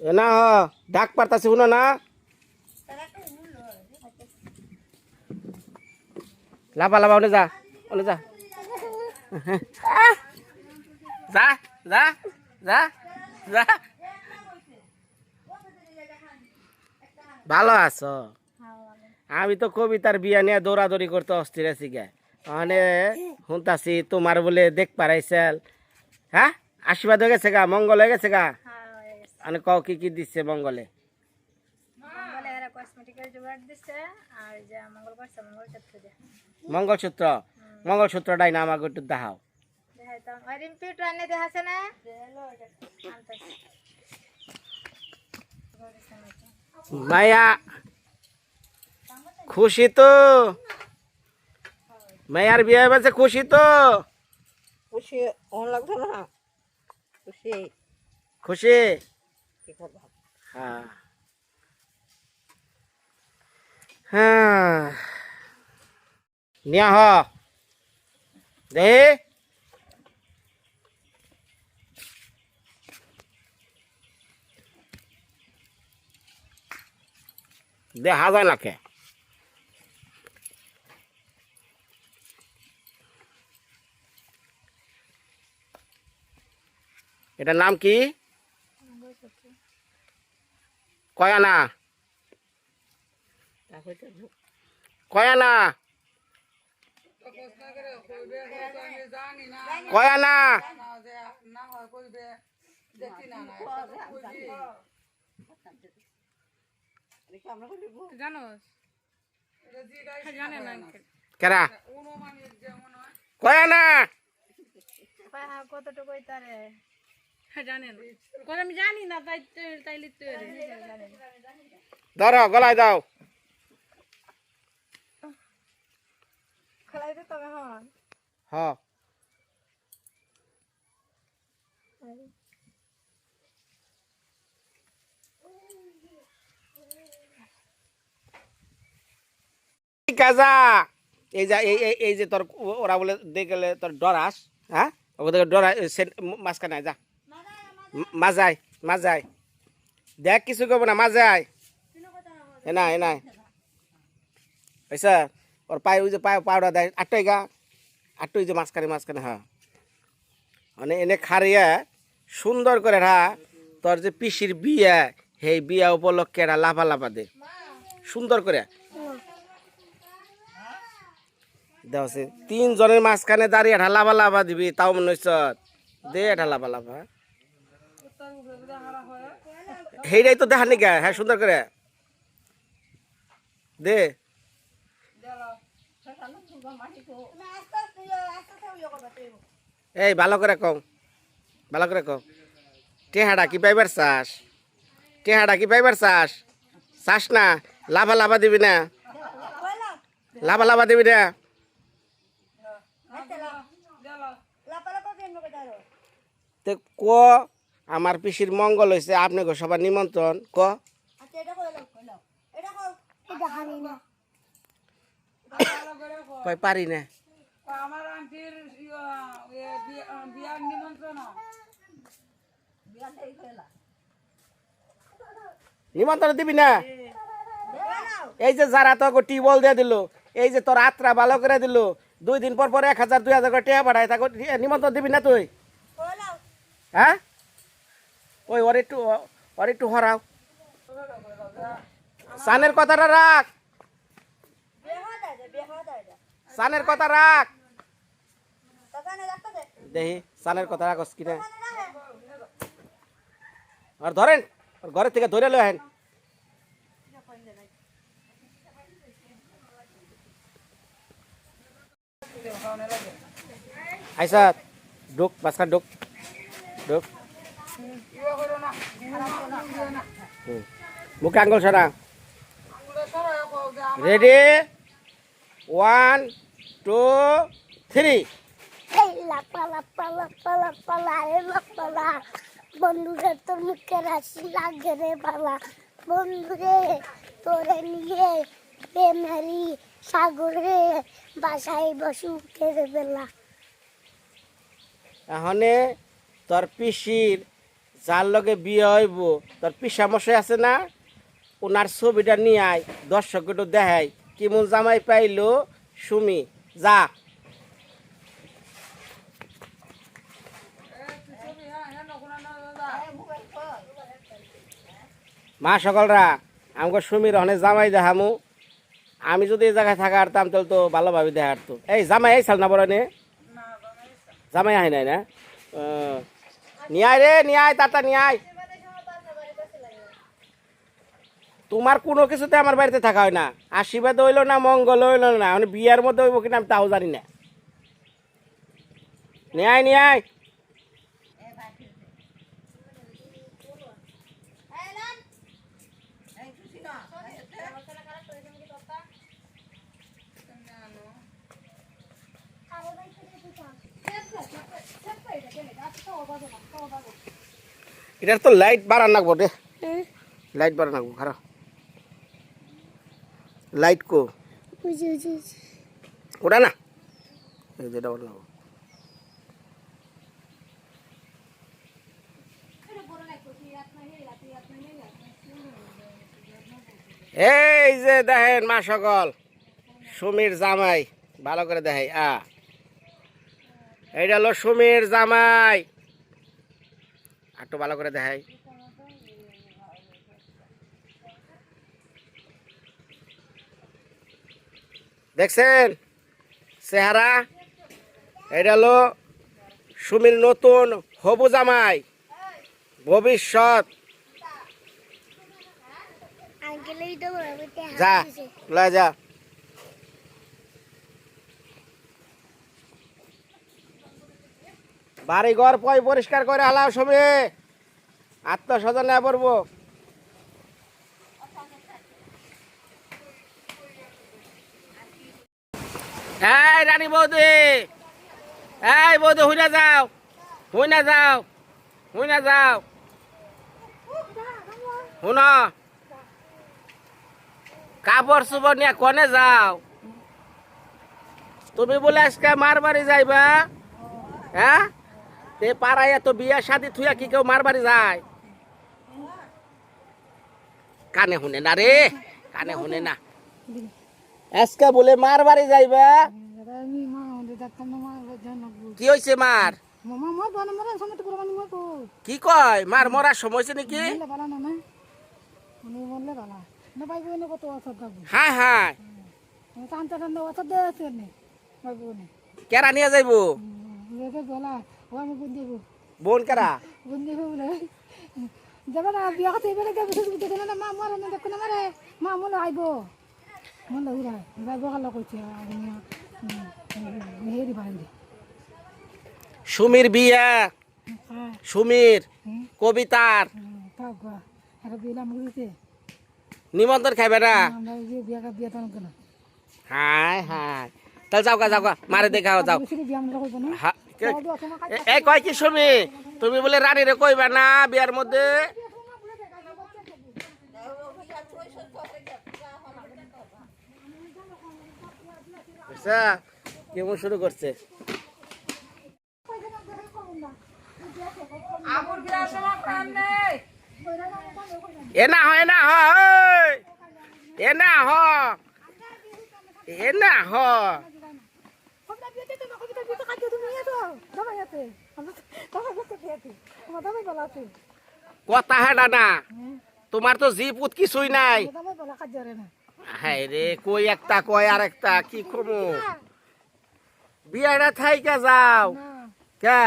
না হ ডাক পারতাছে শুনো না। লাফা ওনে যা ওনে যা। যা যা যা যা। ভালো আছো? আমি তো কবিতার বিয়া নিয়ে দৌড়াদৌড়ি করতে অস্থির আছি গে। মানে শুনতাছি তোমার বলে দেখ পারাইছেল। হ্যাঁ? আশীর্বাদ হয়ে গেছে গা মঙ্গল হয়ে গেছে গা। মানে কও কি কি দিচ্ছে মঙ্গলে? মঙ্গলসূত্র মঙ্গলসূত্রটাই না আমাকে একটু দেখাও। মায়া খুশি তো? মায়ার বিয়ে হয়েছে খুশি তো? খুশি অন লাগতো না। খুশি। খুশি? কি করব? হ্যাঁ। হ্যাঁ। নিয়া হ। দে। দেখা যায় নাকে। এটার নাম কি? কয়ানা কয়ানা কয়ানা কেরা? কয়ানা পা- কতটুকু তারে? ধরো গলায় দাও। খেলাই তো তবে হন হ। কাজা এই যে এই এই- এই যে তোর ওরা বলে দেখলে তোর ডরাস হ্যাঁ? ওকে ডরা মাঝখানে যা। মাজাই মাজাই। দেখ কিছু করব না, মাজাই। এ না এ নাই। পয়সা ওর পায়ে ওই যে পায়ে পাউডার দেয় আটটাই গা। আটটাই যে মাঝখানে মাঝখানে হ্যাঁ। মানে এনে খারিয়া সুন্দর করে রা, তোর যে পিসির বিয়া, সেই বিয়া উপলক্ষে এরা লাফা লাফা দে। সুন্দর করে। দেখছে তিনজনের মাঝখানে দাঁড়িয়ে লাফা লাফা দিবি, তাও মনে হচ্ছে দে এটা লাফা লাফা সেইটাই তো দেখা নিকা হ্যাঁ সুন্দর করে। দে। এই, ভালো করে কও। ভালো করে কও। টেহাডা কি পাইবার চাস? টেহাডা কি পাইবার চাস? চাস না, লাভা লাভা দিবি না। লাভা লাভা দিবি না। তে ক আমার পিসির মঙ্গল হয়েছে আপনি গো সবার নিমন্ত্রণ ক? কই পারি না। আমার আন্টির বিয়ার নিমন্ত্রণ। নিমন্ত্রণ দিবি না? এই যে যারা তোকে টিউবওয়েল দিয়ে দিল এই যে তোর আত্রা ভালো করে দিল দুই দিন পর পর এক হাজার দুই হাজার করে টেয়া পাঠায় তাকে নিমন্ত্রণ দিবি না তুই? হ্যাঁ? ওই ওর একটু ওর একটু হরাও। সানের কথাটা রাখ। সানের কথা রাখ। দেখি, সানের কথা রাখস কিনা। আর ধরেন, ওর ঘরের থেকে ধরে লেন আইসা ঢুক, মাঝখান ঢুক। হুম। মুখে আঙ্গুল সরা। রেডি ওয়ান টু থ্রি বন্ধুরে তোর মুখে রাশি লাগে রে বাবা বন্ধুরে তোরে নিয়ে প্রেমারি সাগরে বাসায় বসু কেড়ে বেলা। এখানে তোর পিসির যার লগে বিয়ে হইব, তোর পিসামশাই আছে না, ওনার ছবিটা নিয়ে আয় দর্শক একটু দেখাই। কেমন জামাই পাইলো? সুমি, যা। মা সকলরা, আমাকে সুমির অনেক জামাই দেখামু। আমি যদি এই জায়গায় থাকা হারতাম, তাহলে তো ভালোভাবে দেখা হারতো। এই জামাই এই সাল না বড় নে? জামাই আয় নাই না? নিয়ে রে নিয়ে তাতা তোমার কোনো কিছুতে আমার বাড়িতে থাকা হয় না। আশীর্বাদ হইল না, মঙ্গল হইল না মানে বিয়ার মধ্যে হইব কিনা আমি তাও জানি না। নিয়ে আয় নিয়ে আয় এটার তো লাইট বাড়ান লাগবো রে লাইট বাড়ান লাগবো খারাপ। লাইট কো? ওটা না? এই যেটা ওটা লাগবো এই যে দেখেন মা সকল সুমির জামাই ভালো করে দেখাই আ। এইটা হলো সুমির জামাই। একটু ভালো করে দেখাই। দেখছেন? চেহারা? এটা হলো সুমির নতুন হবু জামাই। ভবিষ্যৎ। যা লয় যা। বাড়ি ঘর পয় পরিষ্কার করে হালাও সবে। আত্মস্বজন না পড়ব। এই রানী বৌদি, এই বৌদি হুইনা যাও হুইনা যাও হুইনা যাও। শুন। কাপড় চোপড় নিয়ে কনে যাও। তুমি বলে আজকে মার বাড়ি যাইবা হ্যাঁ? তে পাড়ায় এত বিয়া শাদি থুয়া কি কেউ মার বাড়ি যায়? কানে শুনে না রে কানে শুনে না। আজকে বলে মার বাড়ি যাইবা? কি হয়েছে মার? কো কয়? মার মরার সময় নাকি? হ্যাঁ হ্যাঁ। কেরা নিয়ে যাইবো? রেখে বলা ও আমি বুন দেবো বোন কেরা? বুন দেবো বলে যাবে না বিয়া খাতে এবারে যাবে শুধু দেখে না মা মরে না দেখো না মারে মা মনে আইব মনে উড়াই যাইব কালো কইছে মেহেরি বান্ধে সুমির বিয়া হ্যাঁ। সুমির কবিতার। নিমন্ত্রণ খাইবে না? আমরা হায় হায়। তাহলে যাও গা যাও গা মারে দেখাও যাও। এই কয় কি সুমি তুমি বলে রানীরে কইবা না বিয়ার মধ্যে। বুঝছা? কেমন শুরু করছে? এ না হয় না হয় এ না হ এ না হ আমরা বিয়েতে তো বিয়েতে কাটে তুমি দামাই আছে আমরা দামাই করতে বিয়েতে আমার দামাই বলা আছে কথা না তোমার তো জি পুত কিছুই নাই। দামাই বলা কাজ জারে না হাই রে কই একটা কয় আর একটা কি কমু? বিয়াটা থাইকা যাও। কে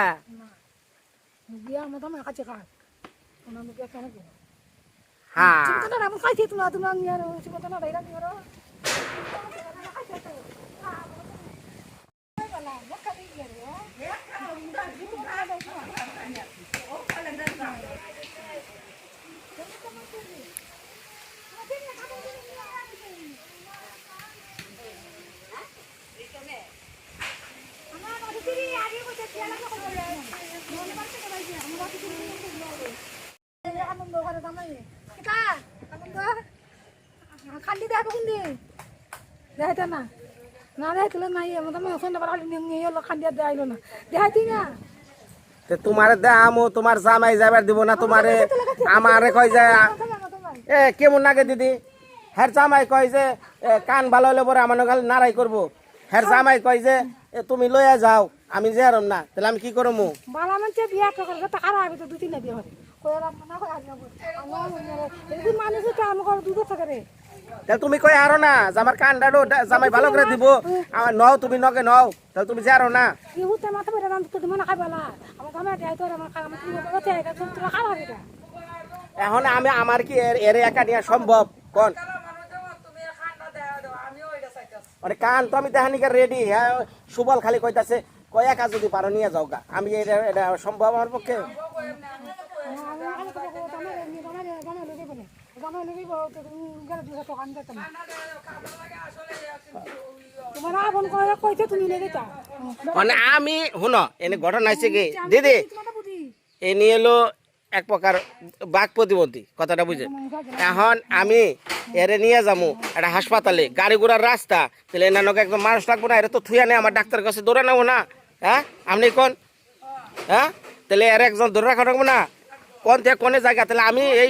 বিয়া আমার দামাই কাছে কাজ মুকে কেন হ্যাঁ চিন্তা না। আমি খাইছি আর চিন্তা না খান্দি দেখো কিন্তু দেখাইতে না। না দেখাইলে নাই আমার দামে ওখানে পারা নিয়ে হলো খান্দি দেখাইলো না। দেখাইতি না? তে তোমারে দেখামো তোমার জামাই যাবার দিব না তোমারে আমারে কয় যে এ কেমন লাগে দিদি? হ্যার জামাই কয় যে কান ভালো হলে পরে আমার খালি নারাই করব হ্যার জামাই কয় যে তুমি লইয়া যাও আমি যে আরম না। তাহলে আমি কি করব বালা মানুষে বিয়া তো দু তিনটা বিয়ে হবে কয়ে রাম না করে মানুষ তো দুধ থাকে রে তাহলে তুমি কই আরও না যে আমার কানডাডো জামাই ভালো করে দিব। আমার নও তুমি নগে নও তাহলে তুমি যে আরও না। এখন আমি আমার কি এর একা নেওয়া সম্ভব? কোন? মানে কান তো আমি দেখানিকে রেডি হ্যাঁ সুবল খালি কইতাছে কয় একা যদি পারো নিয়ে যাও গা আমি এটা এটা সম্ভব আমার পক্ষে তোমার আবন করে কইতে তুমি লেগে তা মানে আমি শুনো এনে ঘটনা আছে কি? দিদি এ নিয়ে এলো এক প্রকার বাক প্রতিবন্ধী কথাটা বুঝে। এখন আমি এরে নিয়ে যাব একটা হাসপাতালে গাড়ি ঘোড়ার রাস্তা। তাহলে এনাকে একদম মানুষ লাগবো না এরা তো থুয়া নেই আমার ডাক্তারের কাছে দৌড়ে নেব না। হ্যাঁ? আপনি কোন? হ্যাঁ? তাহলে এর একজন ধরে রাখা রাখব না। কোন থেকে কোনে জায়গা? তাহলে আমি এই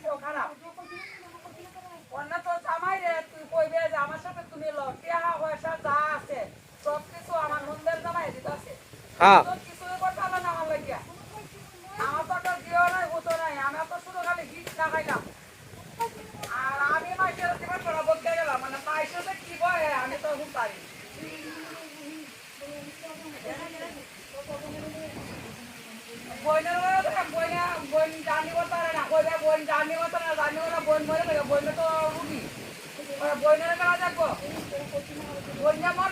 সেও খারাপ অন্য তো জামাই রে তুই কইবে যে আমার সাথে তুমি ল টিয়া পয়সা যা আছে সব কিছু আমার মন্দের জামাই দিতে আছে হ্যাঁ। বইনের বইনে বইন মরে বইনের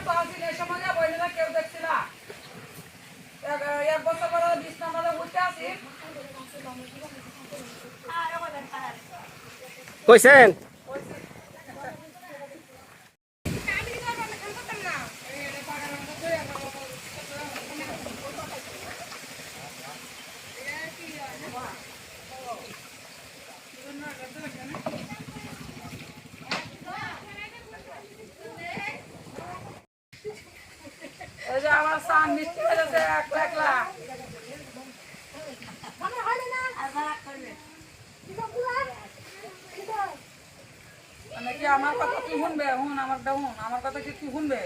তো আসি এই সময় বইনে কেউ দেখছি না এক- বছর পরে বিশ নম্বরে উঠতে আসি কইছেন? এই যে আমার সান মিষ্টি হয়ে যাচ্ছে একলা একলা মানে কি আমার কথা কি শুনবে হুন আমার কথা কি শুনবে?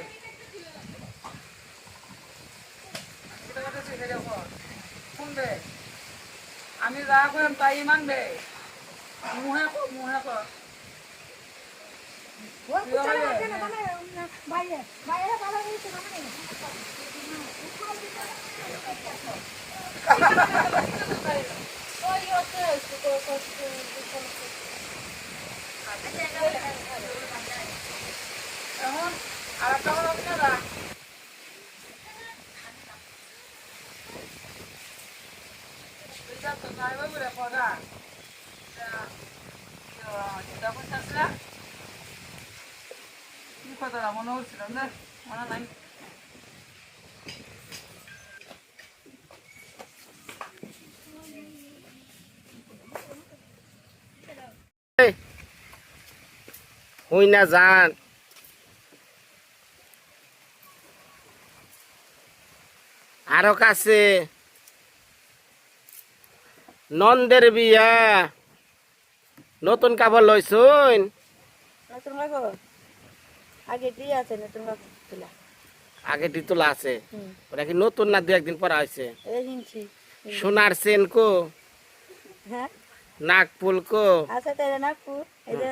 শুনবে? আমি যা করেন তাই মানবে মুহে কো মুহে কো বাইরে বাইরে ভালো হয়েছে এখন আর একটা কথা হচ্ছে না এটা তো নাই বাবু রে পদা এটা বুঝতেছিল কি হচ্ছিল না মনে নাই হই না যান আরও কাছে নন্দের বিয়া নতুন কাপড় লইছুন নতুন কাপড় আগে দিয়ে আছে নতুন তুলা। আগে আছে? ওটা কি নতুন না দু একদিন পর হিংসি। সোনার চেন কো? হ্যাঁ। কো? আছে তাই নাগপুর এই যে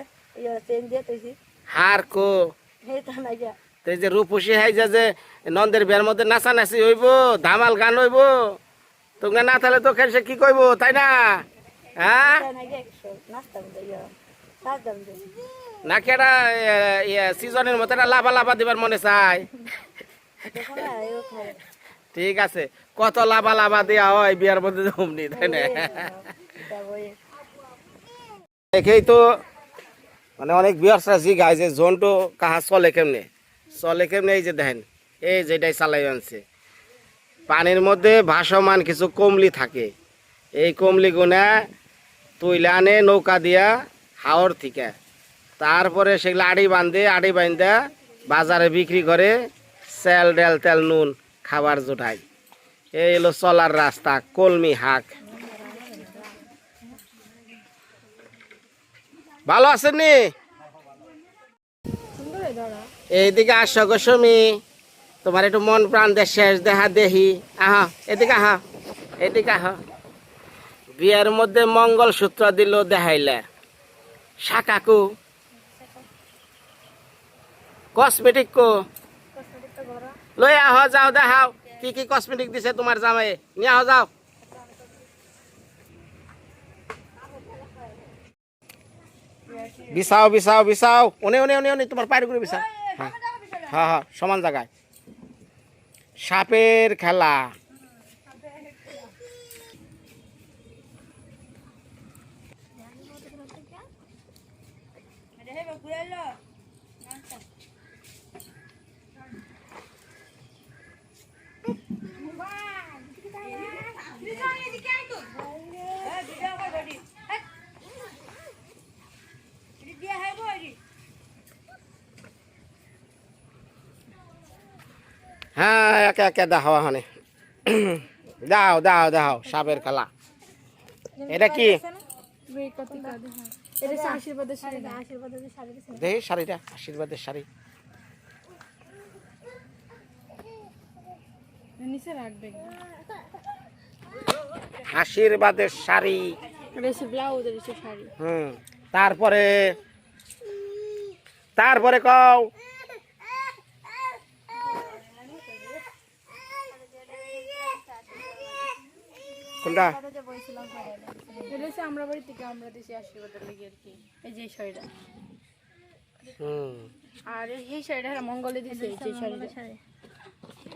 চেন দিয়ে তুইছি হার কো? এই যে রূপসী হাইজা যে নন্দের বিয়ার মধ্যে নাচানাচি হইব ধামাল গান হইব তোমরা না থাকলে তো খেলছে কি কইব তাই না? হ্যাঁ? না কেডা সিজনের মতো একটা লাভা লাভা দিবার মনে খায় ঠিক আছে, কত লাভা লাভা দেওয়া হয় বিয়ার মধ্যে অমনি, তাই না? দেখেই তো মানে অনেক বিয়ার্সরা জি গায় যে, জোনটো কাহা চলে কেমনে? চলে কেমনে? এই যে দেখেন, এই যেটাই চালাই আনছে। পানির মধ্যে ভাসমান কিছু কমলি থাকে। এই কমলি গুনা তুইলে আনে নৌকা দিয়া হাওর থেকে। তারপরে সেগুলো আড়ি বাঁধে আড়ি বাঁধে, বাজারে বিক্রি করে সেল, ডেল, তেল, নুন খাবার জোটায়। এই হলো চলার রাস্তা, কলমি হাক। ভালো আছেন নি? এইদিকে আসো গোস্বামী তোমার একটু মন প্রাণ দে, শেষ দেহা দেহি আহ, এদিকে আহ এদিকে আহ। বিয়ের মধ্যে মঙ্গল সূত্র দিল দেখাইলে। শাকাকু কসমেটিক কো। লই আহ যাও দেখাও। কি কি কসমেটিক দিছে তোমার জামাই? নিয়ে আহ যাও। বিছাও বিছাও বিছাও। ওনে ওনে ওনে ওনে তোমার পায়ের করে বিছাও হ্যাঁ হ্যাঁ হ্যাঁ সমান জায়গায় সাপের খেলা। হ্যাঁ একে একে দেখাও হনে দাও দাও দাও সাপের খেলা। এটা কি? আশীর্বাদের শাড়ি। শাড়ি। হুম, তারপরে তারপরে কও। কোনটা? এটা আমরা বাড়ি থেকে আমরা দিছি আশীর্বাদের লেগে আর কি। এই যে শাড়িটা। হুম। আর এই শাড়িটা মঙ্গলে দিছে এই শাড়িটা।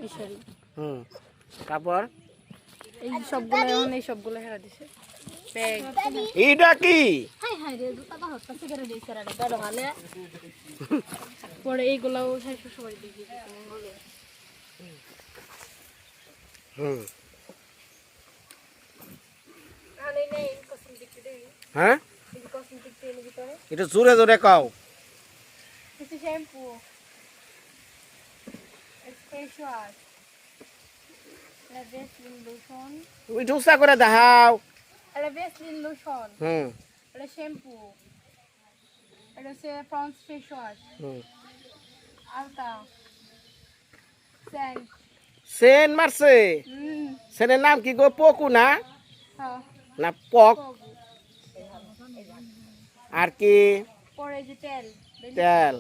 এই শাড়ি। হুম। তারপর? এই সবগুলো এখন এই সবগুলো হেরা দিছে। ব্যাগ। এইটা কি? পরে এইগুলাও শাড়ি সবাই দিয়ে দিছে মঙ্গলে। হুম আর এই নেই কসমেটিক দেই হ্যাঁ? এটা জোরে জোরে কও। কিছু শ্যাম্পু। ফেস ওয়াশ এটা ভেসলিন লোশন ওই ঢুসা করে দেখাও। এটা ভেসলিন লোশন হুম। এটা শ্যাম্পু। এটা হচ্ছে প্রন্স ফেস ওয়াশ হুম। আলতা। স্যান্ড সেন মারছে। সেনের নাম কি গো? পকু না? হ্যাঁ। না পক। আর কি? তেল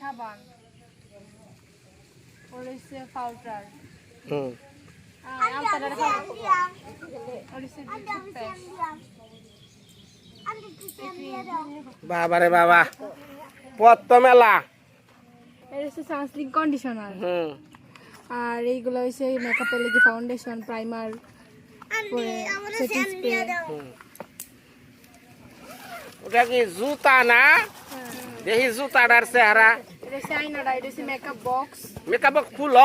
সাবান। পাউডার। হুম। টুথপেস্ট বাবারে বাবা পত্ত মেলা। কন্ডিশনার। হুম। আর এইগুলো হচ্ছে মেকআপের লেগে ফাউন্ডেশন প্রাইমার ওটা কি জুতা না? দেখি জুতাটার চেহারা। মেকআপ বক্স ফুল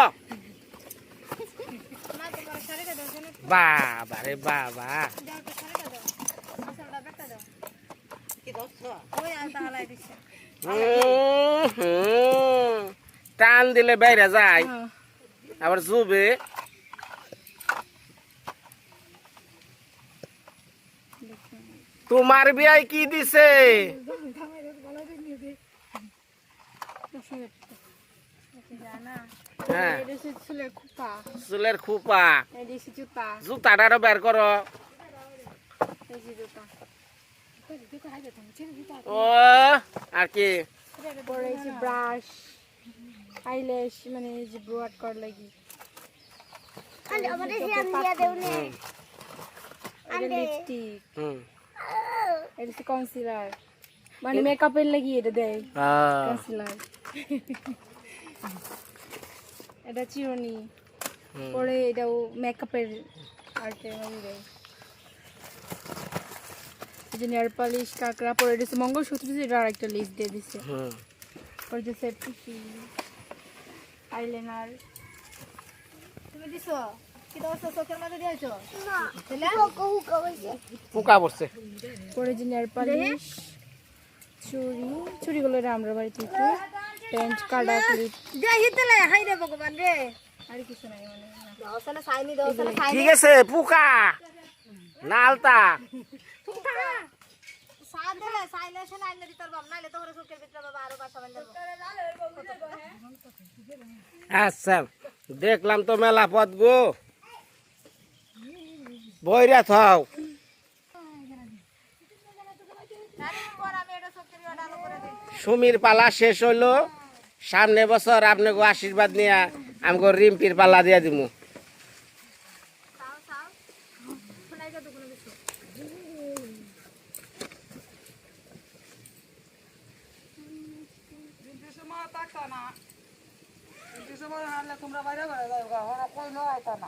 বাবারে বাবা হুম, হুম। টান দিলে বাইরে যায়। আবার জুবে। তোমার বিয়ায় কি দিছে? হ্যাঁ। চুলের খুপা। বের করো। ও আর কি? ব্রাশ মানে যে লাগি আমাদের দিয়া লিপস্টিক হুম। এটা হচ্ছে কনসিলার মানে মেকআপের লাগি এটা দেয়। কনসিলার এটা চিরুনি। পরে এটাও মেকআপের দেয়। এই যে নেয়ার পালিশ কাঁকড়া পরে এটা হচ্ছে মঙ্গলসূত্র এটা আর একটা লিস্ট দিয়ে দিচ্ছে পরে যে সেফটি আইলাইনার তুমি দিছো? পোকা পড়ছে। পরে পালিশ চুড়ি চুড়িগুলো আমরা বাড়ি থেকে প্যান্ট কাটা ক্লিপ হাই রে ভগবান রে। আর কিছু নাই মানে। ঠিক আছে পোকা। না আলতা সাইন দিলে সাইলে সে নাইলে দিতে পারবাম নাইলে তো ওরে চোখের ভিতরে বাবা আরও বাসা বান্ধব আচ্ছা দেখলাম তো মেলা পথ গো। বইরা থাও। সুমির পালা শেষ হইল। সামনে বছর আপনাকে আশীর্বাদ নিয়ে আমাকে রিম্পির পালা দিয়া হারলে তোমরা বাইরে করে যাও ওরা কই না আইতা না।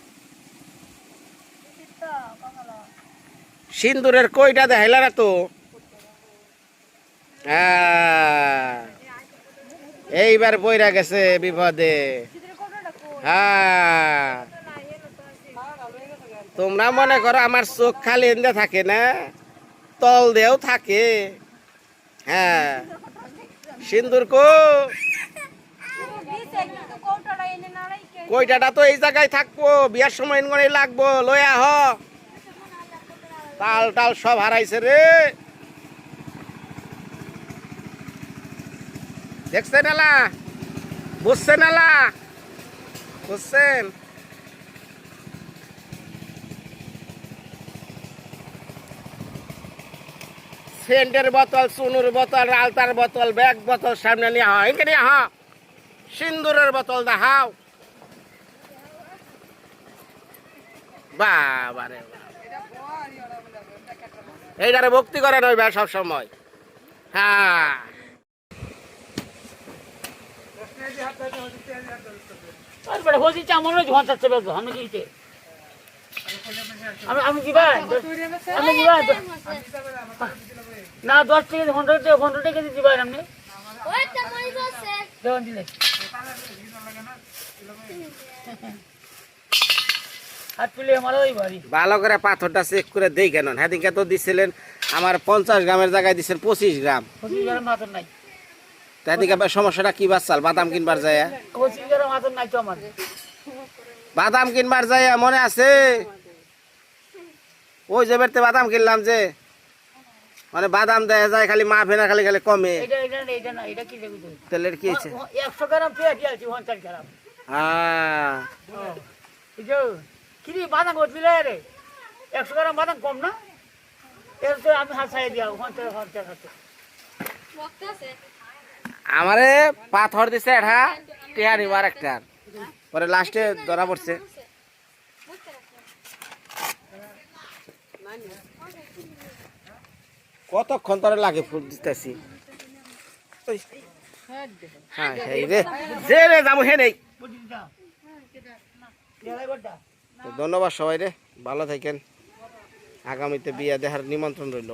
সিন্দুরের কইটা দেখাইলা না তো। আহ, এইবার বইরা গেছে বিপদে। হ্যাঁ। তোমরা মনে করো আমার চোখ খালি এনে থাকে না? তল দেও থাকে। হ্যাঁ। সিন্দুর কইটাটা তো এই জায়গায় থাকব বিয়ার সময় লাগবো লই আহ তাল টাল সব হারাইছে রে। দেখছেন এলা বুঝছেন এলা বুঝছেন? সেন্টের বোতল, চুনুর বোতল, আলতার বোতল, ব্যাগ বোতল সামনে নিয়ে হা এখানে হা সিন্দুরের বোতল দেখাও। বাবারে। এইটারে ভক্তি করে নইবে সব সময় হ্যাঁ। তারপরে হচ্ছে চামড় ঝোঁয়া চাচ্ছে বেশ আমি আমি আমি না দশ থেকে ঘণ্টা ঘণ্টা থেকে দিবা আপনি? দিলে হাত তুলে আমার ওই বাড়ি ভালো করে পাথরটা চেক করে দেই কেন সেদিনকে তো দিছিলেন আমার পঞ্চাশ গ্রামের জায়গায় দিচ্ছেন পঁচিশ গ্রাম। নাই। সমস্যাটা কি বাচ্চাল? বাদাম কিনবার যায়? বাদাম কিনবার যায় মনে আছে? ওই যে বেরতে বাদাম কিনলাম যে। মানে বাদাম দেয়া যায় খালি মা ফেনা খালি খালি কমে। কি তেলের কি হয়েছে? একশো গ্রাম গ্রাম। হ্যাঁ এই যে কি রে বাদাম করছিলে রে একশো গ্রাম বাদাম কম না? এর তো আমি হাত ছাই দিয়া পঞ্চাশ পঞ্চাশ হাতে আমারে পাথর দিছে এটা টিয়া নিবার একটা। পরে লাস্টে ধরা পড়ছে। কতক্ষণ তোর লাগে ফুল দিতেছি? হ্যাঁ এই রে। যে রে যাব হে নেই। ধন্যবাদ সবাই রে ভালো থাকেন। আগামীতে বিয়া দেহার নিমন্ত্রণ রইল।